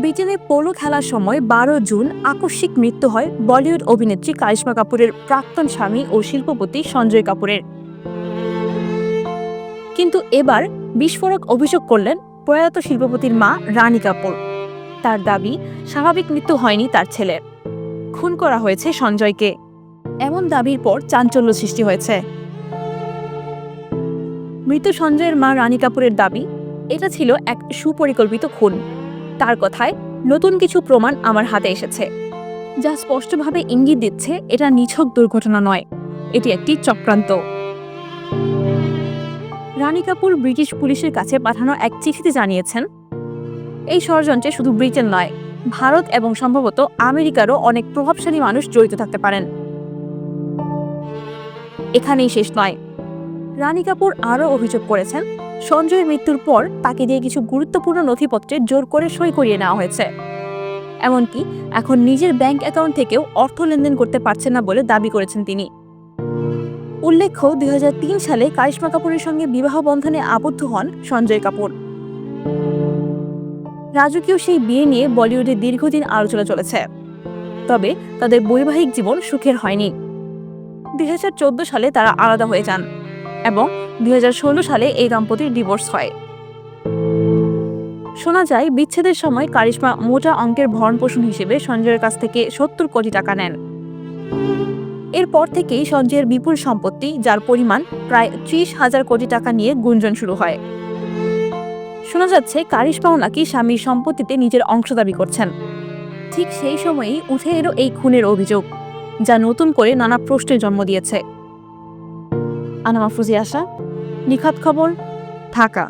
ব্রিটেনে পোলো খেলার সময় বারো জুন আকস্মিক মৃত্যু হয় বলিউড অভিনেত্রী কারিশ্মা কাপুরের প্রাক্তন স্বামী ও শিল্পপতি সঞ্জয় কাপুরের। কিন্তু এবার বিস্ফোরক অভিযোগ করলেন প্রয়াত শিল্পপতির মা রানী কাপুর। তার দাবি, স্বাভাবিক মৃত্যু হয়নি তার ছেলের খুন করা হয়েছে সঞ্জয়কে। এমন দাবির পর চাঞ্চল্য সৃষ্টি হয়েছে। মৃত সঞ্জয়ের মা রানী কাপুরের দাবি, এটা ছিল এক সুপরিকল্পিত খুন। তার কথায় নতুন কিছু প্রমাণ আমার হাতে এসেছে। যা স্পষ্টভাবে ইঙ্গিত দিচ্ছে এটা নিছক দুর্ঘটনা নয়, এটি একটি চক্রান্ত। রানী কাপুর ব্রিটিশ পুলিশের কাছে পাঠানো এক চিঠিতে জানিয়েছেন, এই ষড়যন্ত্রে শুধু ব্রিটেন নয়, ভারত এবং সম্ভবত আমেরিকারও অনেক প্রভাবশালী মানুষ জড়িত থাকতে পারেন। এখানেই শেষ নয়। রানী কাপুর আরও অভিযোগ করেছেন, সঞ্জয়ের মৃত্যুর পর তাকে দিয়ে কিছু গুরুত্বপূর্ণ নথিপত্রে জোর করে সই করিয়ে নেওয়া হয়েছে। এমনকি এখন নিজের ব্যাংক অ্যাকাউন্ট থেকেও অর্থ লেনদেন করতে পারছেন না বলে দাবি করেছেন তিনি। উল্লেখ্য দু হাজার তিন সালে কারিশ্মা কাপুরের সঙ্গে বিবাহ বন্ধনে আবদ্ধ হন সঞ্জয় কাপুর। রাজকীয় সেই বিয়ে নিয়ে বলিউডে দীর্ঘদিন আলোচনা চলেছে। তবে তাদের বৈবাহিক জীবন সুখের হয়নি। দুই হাজার চোদ্দ সালে তারা আলাদা হয়ে যান। এবং দুই হাজার ষোলো সালে এই দম্পতির ডিভোর্স হয়। শোনা যায়, বিচ্ছেদের সময় কারিশ্মা মোটা অঙ্কের ভরণ পোষণ হিসেবে সঞ্জয়ের কাছ থেকে সত্তর কোটি টাকা নেন। এরপর থেকেই সঞ্জয়ের বিপুল সম্পত্তি, যার পরিমাণ প্রায় ত্রিশ হাজার কোটি টাকা নিয়ে গুঞ্জন শুরু হয়। শোনা যাচ্ছে, কারিশ্মাও নাকি স্বামীর সম্পত্তিতে নিজের অংশ দাবি করছেন। ঠিক সেই সময়েই উঠে এলো এই খুনের অভিযোগ, যা নতুন করে নানা প্রশ্নের জন্ম দিয়েছে। আনামা ফুজি আশা নিখাত খবর ঢাকা।